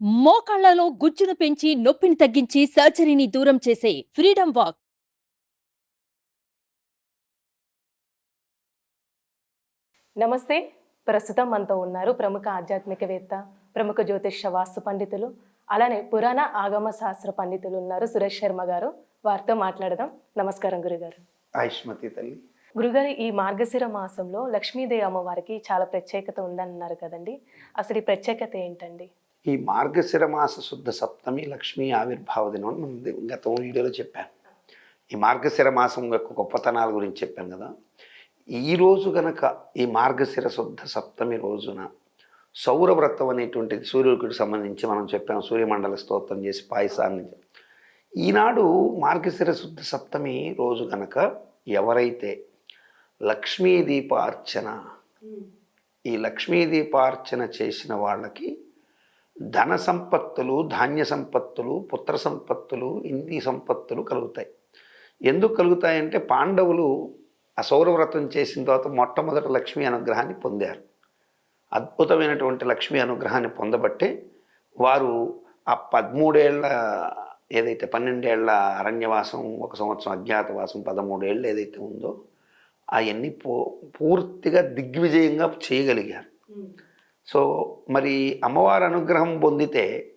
మోకాళ్ళలో గుజ్జును పెంచి నొప్పిని తగ్గించి సర్జరీని దూరం చేసే ఫ్రీడమ్ వాక్. నమస్తే. ప్రస్తుతం మనతో ఉన్నారు ప్రముఖ ఆధ్యాత్మికవేత్త ప్రముఖ జ్యోతిష వాస్తు పండితులు అలానే పురాణ ఆగమ శాస్త్ర పండితులు ఉన్నారు సురేష్ శర్మ గారు. వారితో మాట్లాడదాం. నమస్కారం గురుగారు. ఆయుష్మతి తల్లి. గురుగారు ఈ మార్గశిర మాసంలో లక్ష్మీదేవి అమ్మవారికి చాలా ప్రత్యేకత ఉందన్నారు కదండి. అసలు ఈ ప్రత్యేకత ఏంటండి? ఈ మార్గశిర మాస శుద్ధ సప్తమి లక్ష్మీ ఆవిర్భావ దినం అని మనం గత వీడియోలో చెప్పాను. ఈ మార్గశిర మాసం యొక్క గొప్పతనాల గురించి చెప్పాను కదా. ఈ రోజు గనక ఈ మార్గశిర శుద్ధ సప్తమి రోజున సౌరవ్రతం అనేటువంటిది సూర్యుడికి సంబంధించి మనం చెప్పాం. సూర్యమండల స్తోత్రం చేసి పాయసాన్ని ఈనాడు మార్గశిర శుద్ధ సప్తమి రోజు గనక ఎవరైతే లక్ష్మీ దీపార్చన ఈ లక్ష్మీ దీపార్చన చేసిన వాళ్ళకి ధన సంపత్తులు ధాన్య సంపత్తులు పుత్ర సంపత్తులు ఇంది సంపత్తులు కలుగుతాయి. ఎందుకు కలుగుతాయంటే పాండవులు ఆ సౌరవ్రతం చేసిన తర్వాత మొట్టమొదటి లక్ష్మీ అనుగ్రహాన్ని పొందారు. అద్భుతమైనటువంటి లక్ష్మీ అనుగ్రహాన్ని పొందబట్టే వారు ఆ పదమూడేళ్ళ ఏదైతే పన్నెండేళ్ళ అరణ్యవాసం ఒక సంవత్సరం అజ్ఞాతవాసం పదమూడేళ్ళు ఏదైతే ఉందో అవన్నీ పూ పూర్తిగా దిగ్విజయంగా చేయగలిగారు. సో మరి అమ్మవారి అనుగ్రహం పొందితే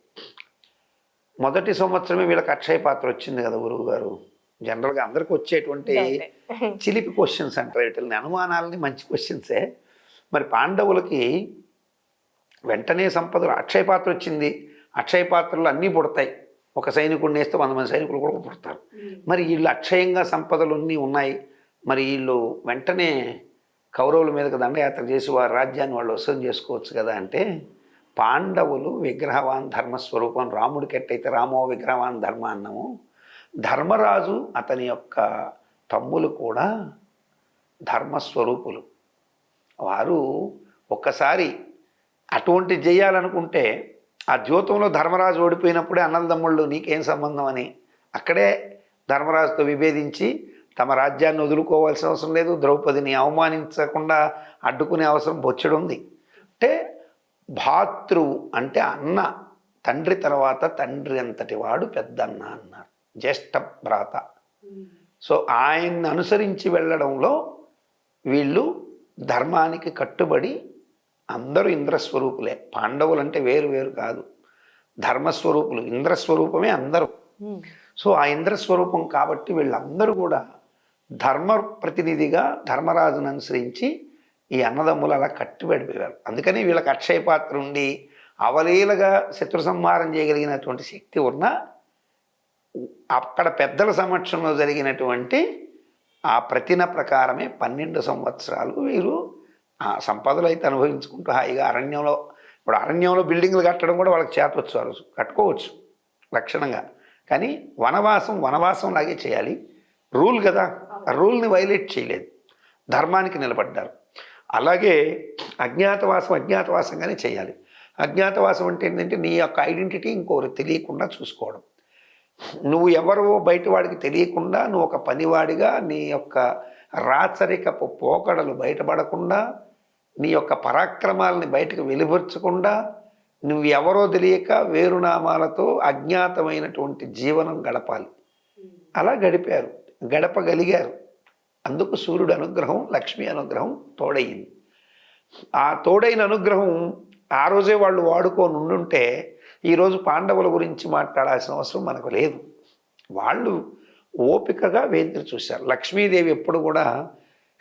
మొదటి సంవత్సరమే వీళ్ళకి అక్షయ పాత్ర వచ్చింది కదా గురువు గారు. జనరల్గా అందరికి వచ్చేటువంటి చిలిపి క్వశ్చన్స్ అంటారు. వీటిని అనుమానాలని మంచి క్వశ్చన్సే మరి పాండవులకి వెంటనే సంపదలు అక్షయ పాత్ర వచ్చింది. అక్షయ పాత్రలు అన్నీ పుడతాయి. ఒక సైనికుడిని వేస్తే వంద మంది సైనికులు కూడా పుడతారు. మరి వీళ్ళు అక్షయంగా సంపదలు అన్నీ ఉన్నాయి. మరి వీళ్ళు వెంటనే కౌరవుల మీదకి దండయాత్ర చేసి వారి రాజ్యాన్ని వాళ్ళు వసూలు చేసుకోవచ్చు కదా అంటే పాండవులు విగ్రహవాన్ ధర్మస్వరూపం రాముడికి ఎట్టయితే రామో విగ్రహవాన్ ధర్మ అన్నము. ధర్మరాజు అతని యొక్క తమ్ములు కూడా ధర్మస్వరూపులు వారు ఒక్కసారి అటువంటి చేయాలనుకుంటే ఆ ద్యోతంలో ధర్మరాజు ఓడిపోయినప్పుడే అన్నదమ్ముళ్ళు నీకేం సంబంధం అని అక్కడే ధర్మరాజుతో విభేదించి తమ రాజ్యాన్ని వదులుకోవాల్సిన అవసరం లేదు. ద్రౌపదిని అవమానించకుండా అడ్డుకునే అవసరం బొచ్చడుంది. అంటే భాతృవు అంటే అన్న తండ్రి తర్వాత తండ్రి అంతటి వాడు పెద్దన్న అన్నారు. జ్యేష్ఠ భ్రాత. సో ఆయన్ని అనుసరించి వెళ్ళడంలో వీళ్ళు ధర్మానికి కట్టుబడి అందరూ ఇంద్రస్వరూపులే. పాండవులు అంటే వేరు వేరు కాదు. ధర్మస్వరూపులు ఇంద్రస్వరూపమే అందరూ. సో ఆ ఇంద్రస్వరూపం కాబట్టి వీళ్ళందరూ కూడా ధర్మ ప్రతినిధిగా ధర్మరాజును అనుసరించి ఈ అన్నదమ్ములు అలా కట్టుబడిపోయారు అందుకని వీళ్ళకి అక్షయ పాత్ర ఉండి అవలీలగా శత్రు సంహారం చేయగలిగినటువంటి శక్తి ఉన్న అక్కడ పెద్దల సమక్షంలో జరిగినటువంటి ఆ ప్రతిన ప్రకారమే పన్నెండు సంవత్సరాలు వీరు ఆ సంపదలు అయితే అనుభవించుకుంటూ హాయిగా అరణ్యంలో ఇప్పుడు అరణ్యంలో బిల్డింగ్లు కట్టడం కూడా వాళ్ళకి చేతవచ్చు వాళ్ళు కట్టుకోవచ్చు లక్షణంగా. కానీ వనవాసం వనవాసం లాగే చేయాలి. రూల్ కదా. రూల్ని వైలేట్ చేయలేదు. ధర్మానికి నిలబడ్డారు. అలాగే అజ్ఞాతవాసం అజ్ఞాతవాసంగానే చేయాలి. అజ్ఞాతవాసం అంటే ఏంటంటే నీ యొక్క ఐడెంటిటీ ఇంకొకరు తెలియకుండా చూసుకోవడం. నువ్వు ఎవరో బయట వాడికి తెలియకుండా నువ్వు ఒక పనివాడిగా నీ యొక్క రాచరికపు పోకడలు బయటపడకుండా నీ యొక్క పరాక్రమాలని బయటకు వెలువరచకుండా నువ్వు ఎవరో తెలియక వేరునామాలతో అజ్ఞాతమైనటువంటి జీవనం గడపాలి. అలా గడిపారు. గడపగలిగారు. అందుకు సూర్యుడు అనుగ్రహం లక్ష్మీ అనుగ్రహం తోడయింది. ఆ తోడైన అనుగ్రహం ఆ రోజే వాళ్ళు వాడుకొని ఉండుంటే ఈరోజు పాండవుల గురించి మాట్లాడాల్సిన అవసరం మనకు లేదు. వాళ్ళు ఓపికగా వేదిక చూశారు. లక్ష్మీదేవి ఎప్పుడు కూడా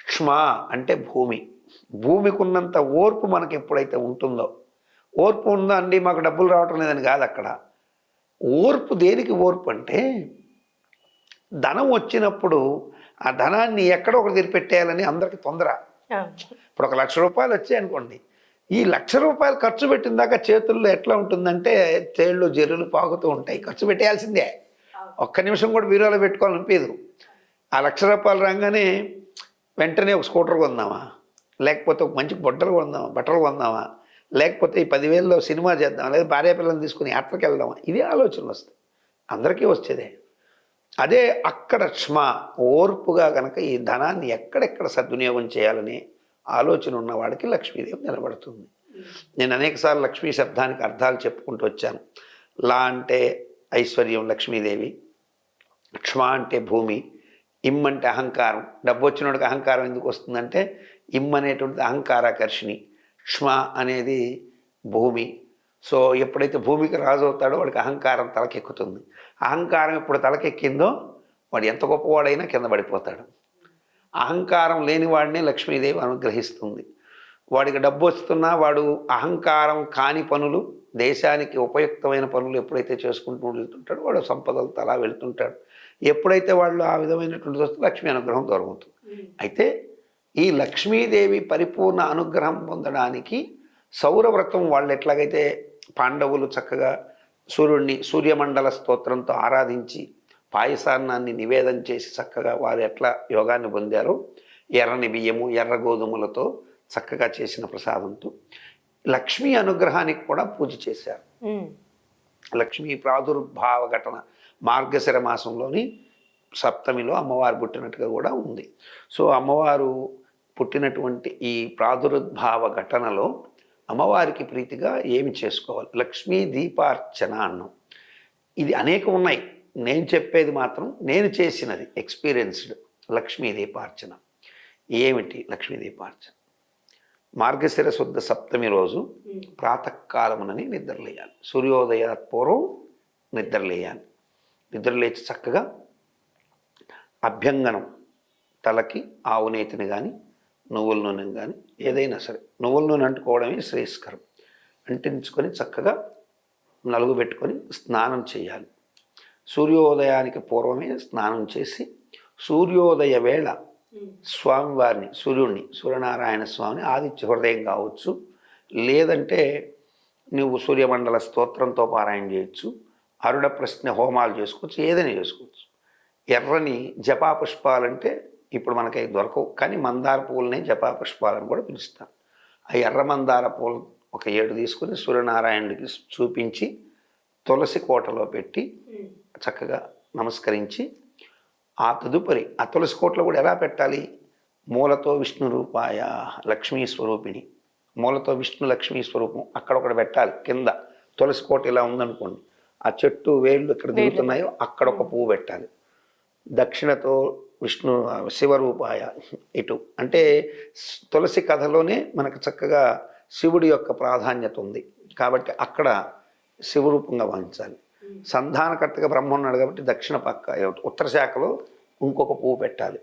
క్ష్మ అంటే భూమి. భూమికి ఉన్నంత ఓర్పు మనకు ఎప్పుడైతే ఉంటుందో ఓర్పు ఉందా అండి? మాకు డబ్బులు రావటం లేదని కాదు అక్కడ. ఓర్పు దేనికి ఓర్పు అంటే ధనం వచ్చినప్పుడు ఆ ధనాన్ని ఎక్కడో ఒకటి తెరిపెట్టేయాలని అందరికీ తొందర. ఇప్పుడు ఒక లక్ష రూపాయలు వచ్చాయి అనుకోండి. ఈ లక్ష రూపాయలు ఖర్చు పెట్టిన దాకా చేతుల్లో ఎట్లా ఉంటుందంటే తేళ్ళు జర్రులు పాకుతూ ఉంటాయి. ఖర్చు పెట్టేయాల్సిందే. ఒక్క నిమిషం కూడా బీరోలో పెట్టుకోవాలనిపించదు. ఆ లక్ష రూపాయలు రాగానే వెంటనే ఒక స్కూటర్ కొందామా? లేకపోతే ఒక మంచి బొట్టలు కొందామా? బట్టలు కొందామా? లేకపోతే ఈ పదివేలలో సినిమా చేద్దామా? లేదా భార్య పిల్లల్ని తీసుకుని యాత్రకి వెళ్దామా? ఇది ఆలోచనలు వస్తాయి. అందరికీ వచ్చేదే. అదే అక్కడ క్షమ ఓర్పుగా కనుక ఈ ధనాన్ని ఎక్కడెక్కడ సద్వినియోగం చేయాలని ఆలోచన ఉన్నవాడికి లక్ష్మీదేవి నిలబడుతుంది. నేను అనేకసార్లు లక్ష్మీ శబ్దానికి అర్థాలు చెప్పుకుంటూ వచ్చాను. లా అంటే ఐశ్వర్యం లక్ష్మీదేవి క్ష్మ అంటే భూమి ఇమ్ అంటే అహంకారం. డబ్బు వచ్చినోడికి అహంకారం ఎందుకు వస్తుందంటే ఇమ్ అనేటువంటిది అహంకారాకర్షిణి. క్ష్మ అనేది భూమి సో ఎప్పుడైతే భూమికి రాజు అవుతాడో వాడికి అహంకారం తలకెక్కుతుంది. అహంకారం ఎప్పుడు తలకెక్కిందో వాడు ఎంత గొప్పవాడైనా కింద పడిపోతాడు. అహంకారం లేని వాడిని లక్ష్మీదేవి అనుగ్రహిస్తుంది. వాడికి డబ్బు వస్తున్నా వాడు అహంకారం కాని పనులు దేశానికి ఉపయుక్తమైన పనులు ఎప్పుడైతే చేసుకుంటూ వెళ్తుంటాడో వాడు సంపదలతో అలా వెళ్తుంటాడు. ఎప్పుడైతే వాళ్ళు ఆ విధమైనటువంటి వస్తే లక్ష్మీ అనుగ్రహం దొరుకుతుంది అయితే ఈ లక్ష్మీదేవి పరిపూర్ణ అనుగ్రహం పొందడానికి సౌరవ్రతం వాళ్ళు ఎట్లాగైతే పాండవులు చక్కగా సూర్యుడిని సూర్యమండల స్తోత్రంతో ఆరాధించి పాయసాన్నాన్ని నివేదన చేసి చక్కగా వారు ఎట్లా యోగాన్ని పొందారో ఎర్రని బియ్యము ఎర్ర గోధుమలతో చక్కగా చేసిన ప్రసాదంతో లక్ష్మీ అనుగ్రహానికి కూడా పూజ చేశారు. లక్ష్మీ ప్రాదుర్భావ ఘటన మార్గశిర మాసంలోని సప్తమిలో అమ్మవారు పుట్టినట్టుగా కూడా ఉంది సో అమ్మవారు పుట్టినటువంటి ఈ ప్రాదుర్భావ ఘటనలో అమ్మవారికి ప్రీతిగా ఏమి చేసుకోవాలి? లక్ష్మీ దీపార్చన అన్నాం. ఇది అనేకం ఉన్నాయి. నేను చెప్పేది మాత్రం నేను చేసినది ఎక్స్పీరియన్స్డ్ లక్ష్మీ దీపార్చన. ఏమిటి లక్ష్మీ దీపార్చన? మార్గశిర శుద్ధ సప్తమి రోజు ప్రాతకాలమునని నిద్రలేయాలి. సూర్యోదయాత్ పూర్వం నిద్రలేయాలి. నిద్రలేచి చక్కగా అభ్యంగనం తలకి ఆవు నేతిని కానీ నువ్వుల నూనె కానీ ఏదైనా సరే. నువ్వుల నూనె అంటుకోవడమే శ్రేయస్కరం. అంటించుకొని చక్కగా నలుగు పెట్టుకొని స్నానం చేయాలి. సూర్యోదయానికి పూర్వమే స్నానం చేసి సూర్యోదయ వేళ స్వామివారిని సూర్యుడిని సూర్యనారాయణ స్వామిని ఆదిత్య హృదయం కావచ్చు లేదంటే నువ్వు సూర్యమండల స్తోత్రంతో పారాయణ చేయొచ్చు అరుడ ప్రశ్న హోమాలు చేసుకోవచ్చు ఏదైనా చేసుకోవచ్చు. ఎర్రని జపా పుష్పాలంటే ఇప్పుడు మనకి దొరకవు. కానీ మందార పువ్వులనే జపా పుష్పాలని కూడా పిలుస్తాం. ఆ ఎర్ర మందార పూలు ఒక ఏడు తీసుకుని సూర్యనారాయణుడికి చూపించి తులసి కోటలో పెట్టి చక్కగా నమస్కరించి ఆ తదుపరి ఆ తులసి కోటలో కూడా ఎలా పెట్టాలి? మూలతో విష్ణు రూపాయ లక్ష్మీ స్వరూపిణి. మూలతో విష్ణు లక్ష్మీ స్వరూపం అక్కడ ఒకటి పెట్టాలి కింద. తులసి కోట ఇలా ఉందనుకోండి. ఆ చెట్టు వేళ్ళు ఎక్కడ దిగుతున్నాయో అక్కడ ఒక పువ్వు పెట్టాలి. దక్షిణతో విష్ణు శివరూపాయ ఇటు. అంటే తులసి కథలోనే మనకు చక్కగా శివుడి యొక్క ప్రాధాన్యత ఉంది. కాబట్టి అక్కడ శివరూపంగా భావించాలి సంధానకర్తగా బ్రహ్మ ఉన్నాడు కాబట్టి దక్షిణ పక్క ఉత్తర శాఖలో ఇంకొక పువ్వు పెట్టాలి.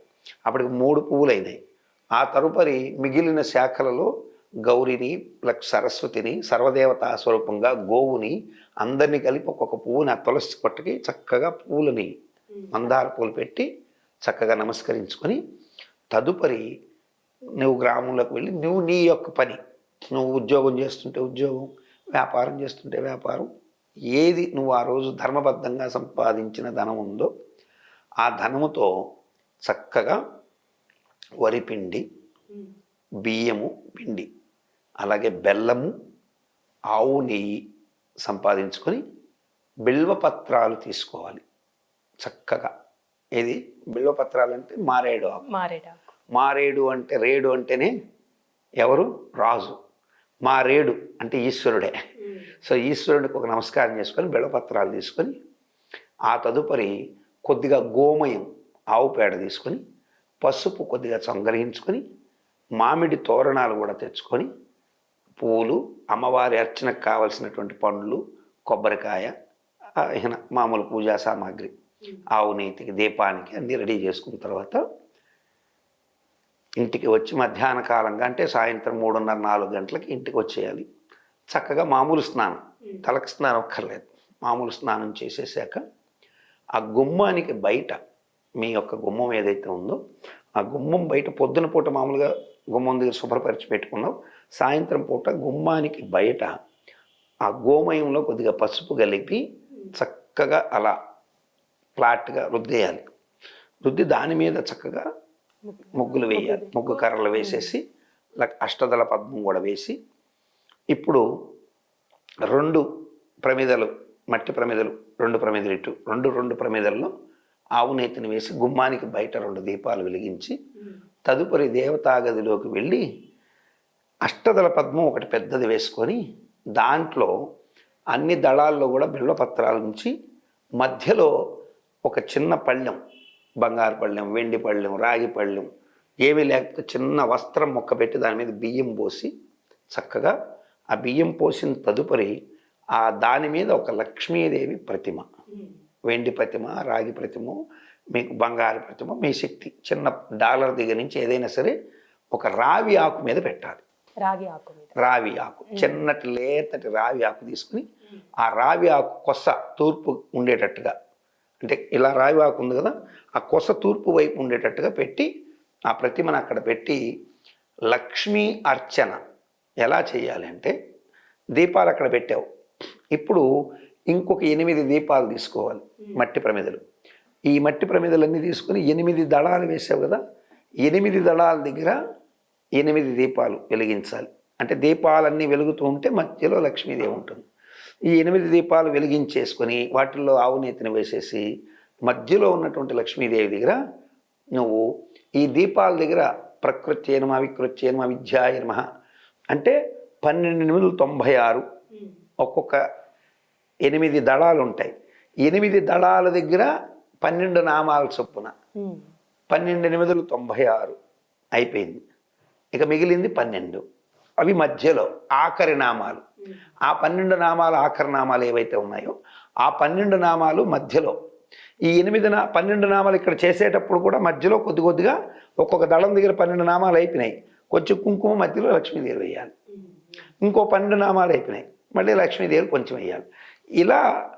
అప్పటికి మూడు పువ్వులు అయినాయి ఆ తరుపరి మిగిలిన శాఖలలో గౌరిని సరస్వతిని సర్వదేవతా స్వరూపంగా గోవుని అందరినీ కలిపి ఒక్కొక్క పువ్వుని ఆ తులసి కొట్టకి చక్కగా పువ్వులని మందార పూలు పెట్టి చక్కగా నమస్కరించుకొని తదుపరి నువ్వు గ్రామంలోకి వెళ్ళి నువ్వు నీ యొక్క పని నువ్వు ఉద్యోగం చేస్తుంటే ఉద్యోగం వ్యాపారం చేస్తుంటే వ్యాపారం ఏది నువ్వు ఆ రోజు ధర్మబద్ధంగా సంపాదించిన ధనం ఉందో ఆ ధనముతో చక్కగా వరిపిండి బియ్యము పిండి అలాగే బెల్లము ఆవు నెయ్యి సంపాదించుకొని బిల్వపత్రాలు తీసుకోవాలి. చక్కగా. ఏది? బిల్వపత్రాలు అంటే మారేడు ఆకు. మారేడాకు మారేడు అంటే రేడు అంటేనే ఎవరు? రాజు. మా రేడు అంటే ఈశ్వరుడే. సో ఈశ్వరుడికి ఒక నమస్కారం చేసుకొని బిళ్ళపత్రాలు తీసుకొని ఆ తదుపరి కొద్దిగా గోమయం ఆవు పేడ తీసుకొని పసుపు కొద్దిగా సంగ్రహించుకొని మామిడి తోరణాలు కూడా తెచ్చుకొని పూలు అమ్మవారి అర్చనకు కావలసినటువంటి పండ్లు కొబ్బరికాయ మామూలు పూజా సామాగ్రి. ఆవు నీతికి దీపానికి అన్నీ రెడీ చేసుకున్న తర్వాత ఇంటికి వచ్చి మధ్యాహ్న కాలంగా అంటే సాయంత్రం మూడున్నర నాలుగు గంటలకి ఇంటికి వచ్చేయాలి. చక్కగా మామూలు స్నానం. తలకు స్నానం అక్కర్లేదు. మామూలు స్నానం చేసేసాక ఆ గుమ్మానికి బయట మీ యొక్క గుమ్మం ఏదైతే ఉందో ఆ గుమ్మం బయట పొద్దున పూట మామూలుగా గుమ్మం దగ్గర శుభ్రపరిచి పెట్టుకున్నాం సాయంత్రం పూట గుమ్మానికి బయట ఆ గోమయంలో కొద్దిగా పసుపు కలిపి చక్కగా అలా ఫ్లాట్గా రుద్దేయాలి. రుద్ది దాని మీద చక్కగా ముగ్గులు వేయాలి. ముగ్గు కర్రలు వేసేసి అష్టదళ పద్మం కూడా వేసి ఇప్పుడు రెండు ప్రమిదలు మట్టి ప్రమిదలు రెండు ప్రమిదలు ఇటు రెండు రెండు ప్రమిదల్లో ఆవు నేతిని వేసి గుమ్మానికి బయట రెండు దీపాలు వెలిగించి తదుపరి దేవతా గదిలోకి వెళ్ళి అష్టదళ పద్మం ఒకటి పెద్దది వేసుకొని దాంట్లో అన్ని దళాల్లో కూడా బిల్వపత్రాల నుంచి మధ్యలో ఒక చిన్న పళ్ళెం బంగారు పళ్ళెం వెండి పళ్ళెం రాగి పళ్ళెం ఏమీ లేకపోతే చిన్న వస్త్రం మొక్క పెట్టి దాని మీద బియ్యం పోసి చక్కగా ఆ బియ్యం పోసిన తదుపరి ఆ దాని మీద ఒక లక్ష్మీదేవి ప్రతిమ. వెండి ప్రతిమ రాగి ప్రతిమ మీకు బంగారు ప్రతిమ మీ శక్తి. చిన్న డాలర్ దగ్గర నుంచి ఏదైనా సరే ఒక రావి ఆకు మీద పెట్టాలి. రాగి ఆకు రావి ఆకు. చిన్నటి లేతటి రావి ఆకు తీసుకుని ఆ రావి ఆకు కొస తూర్పు ఉండేటట్టుగా అంటే ఇలా రావి ఆకు ఉంది కదా ఆ కొస తూర్పు వైపు ఉండేటట్టుగా పెట్టి ఆ ప్రతిమను అక్కడ పెట్టి లక్ష్మీ అర్చన ఎలా చేయాలి అంటే దీపాలు అక్కడ పెట్టావు. ఇప్పుడు ఇంకొక ఎనిమిది దీపాలు తీసుకోవాలి మట్టి ప్రమిదలు. ఈ మట్టి ప్రమిదలన్నీ తీసుకుని ఎనిమిది దళాలు వేసావు కదా ఎనిమిది దళాల దగ్గర ఎనిమిది దీపాలు వెలిగించాలి. అంటే దీపాలన్నీ వెలుగుతూ ఉంటే మధ్యలో లక్ష్మీదేవి ఉంటుంది. ఈ ఎనిమిది దీపాలు వెలిగించేసుకొని వాటిల్లో ఆవు నేతిని వేసేసి మధ్యలో ఉన్నటువంటి లక్ష్మీదేవి దగ్గర నువ్వు ఈ దీపాల దగ్గర ప్రకృతి నమ వికృత్యే నమ విద్యాయ నమ అంటే పన్నెండు ఎనిమిది తొంభై ఆరు ఒక్కొక్క ఎనిమిది దళాలు ఉంటాయి. ఎనిమిది దళాల దగ్గర పన్నెండు నామాల చొప్పున. పన్నెండు ఎనిమిదిలు తొంభై ఆరు అయిపోయింది. ఇక మిగిలింది పన్నెండు. అవి మధ్యలో ఆఖరి నామాలు. ఆ పన్నెండు నామాలు ఆఖరి నామాలు ఏవైతే ఉన్నాయో ఆ పన్నెండు నామాలు మధ్యలో. ఈ ఎనిమిది నా పన్నెండు నామాలు ఇక్కడ చేసేటప్పుడు కూడా మధ్యలో కొద్ది కొద్దిగా ఒక్కొక్క దళం దగ్గర పన్నెండు నామాలు అయిపోయినాయి. కొంచెం కుంకుమ మధ్యలో లక్ష్మీదేవి వేయాలి. ఇంకో పన్నెండు నామాలు అయిపోయినాయి. మళ్ళీ లక్ష్మీదేవి కొంచెం వేయాలి. ఇలా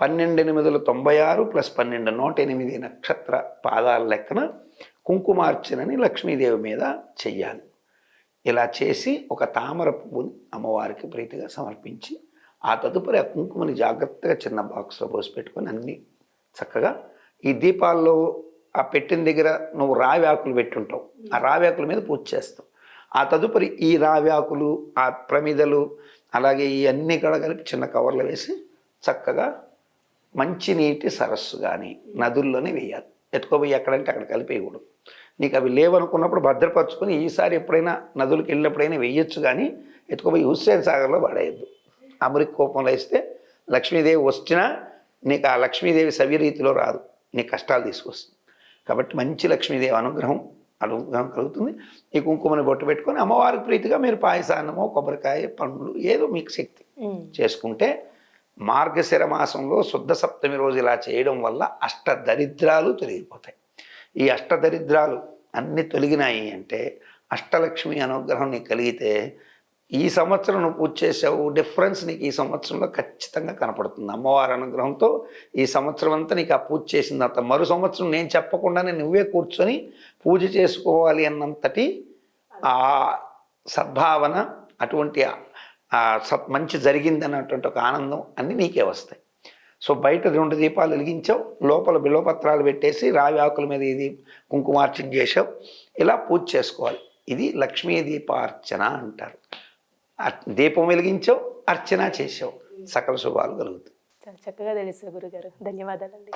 పన్నెండు ఎనిమిదిలో తొంభై ఆరు ప్లస్ పన్నెండు నూట ఎనిమిది నక్షత్ర పాదాల లెక్కన కుంకుమార్చనని లక్ష్మీదేవి మీద చెయ్యాలి. ఇలా చేసి ఒక తామర పువ్వుని అమ్మవారికి ప్రీతిగా సమర్పించి ఆ తదుపరి ఆ కుంకుమని జాగ్రత్తగా చిన్న బాక్స్లో పోసి పెట్టుకొని అన్ని చక్కగా ఈ దీపాల్లో ఆ పెట్టిన దగ్గర నువ్వు రావి ఆకులు పెట్టుంటావు. ఆ రావి ఆకుల మీద పూజ చేస్తావు ఆ తదుపరి ఈ రావి ఆకులు ఆ ప్రమిదలు అలాగే ఈ అన్ని కూడా కలిపి చిన్న కవర్లు వేసి చక్కగా మంచినీటి సరస్సు కానీ నదుల్లోనే వేయాలి. ఎత్తుకోబోయి ఎక్కడంటే అక్కడ కలిపేయకూడదు. నీకు అవి లేవనుకున్నప్పుడు భద్రపరచుకొని ఈసారి ఎప్పుడైనా నదులకు వెళ్ళినప్పుడైనా వేయొచ్చు కానీ ఎత్తుకోపోయి హుస్సేన్ సాగర్లో పడేయద్దు. అమృత కోపంలో వేస్తే లక్ష్మీదేవి వచ్చినా నీకు ఆ లక్ష్మీదేవి సవ్యరీతిలో రాదు. నీ కష్టాలు తీసుకొస్తుంది. కాబట్టి మంచి లక్ష్మీదేవి అనుగ్రహం అనుగ్రహం కలుగుతుంది. ఈ కుంకుమని బొట్టు పెట్టుకొని అమ్మవారికి ప్రీతిగా మీరు పాయసాన్నమో కొబ్బరికాయ పండ్లు ఏదో మీకు శక్తి. చేసుకుంటే మార్గశిర మాసంలో శుద్ధ సప్తమి రోజు ఇలా చేయడం వల్ల అష్ట దరిద్రాలు తొలగిపోతాయి. ఈ అష్టదరిద్రాలు అన్నీ అన్ని తొలగినాయి అంటే అష్టలక్ష్మి అనుగ్రహం నీకు కలిగితే ఈ సంవత్సరం నువ్వు పూజ చేసావు డిఫరెన్స్ నీకు ఈ సంవత్సరంలో ఖచ్చితంగా కనపడుతుంది. అమ్మవారి అనుగ్రహంతో ఈ సంవత్సరం అంతా నీకు ఆ పూజ చేసిన తర్వాత మరో సంవత్సరం నేను చెప్పకుండానే నువ్వే కూర్చొని పూజ చేసుకోవాలి అన్నంతటి ఆ సద్భావన అటువంటి సత్ మంచి జరిగింది అన్నటువంటి ఒక ఆనందం అన్నీ నీకే వస్తాయి. సో బయట రెండు దీపాలు వెలిగించావు లోపల బిల్వపత్రాలు పెట్టేసి రావి ఆకుల మీద ఇది కుంకుమార్చన చేసావు ఇలా పూజ చేసుకోవాలి. ఇది లక్ష్మీ దీపార్చన అంటారు. అర్- దీపం వెలిగించావు అర్చన చేసావు సకల శుభాలు కలుగుతాయి. చక్కగా తెలుసు గురుగారు. ధన్యవాదాలండి.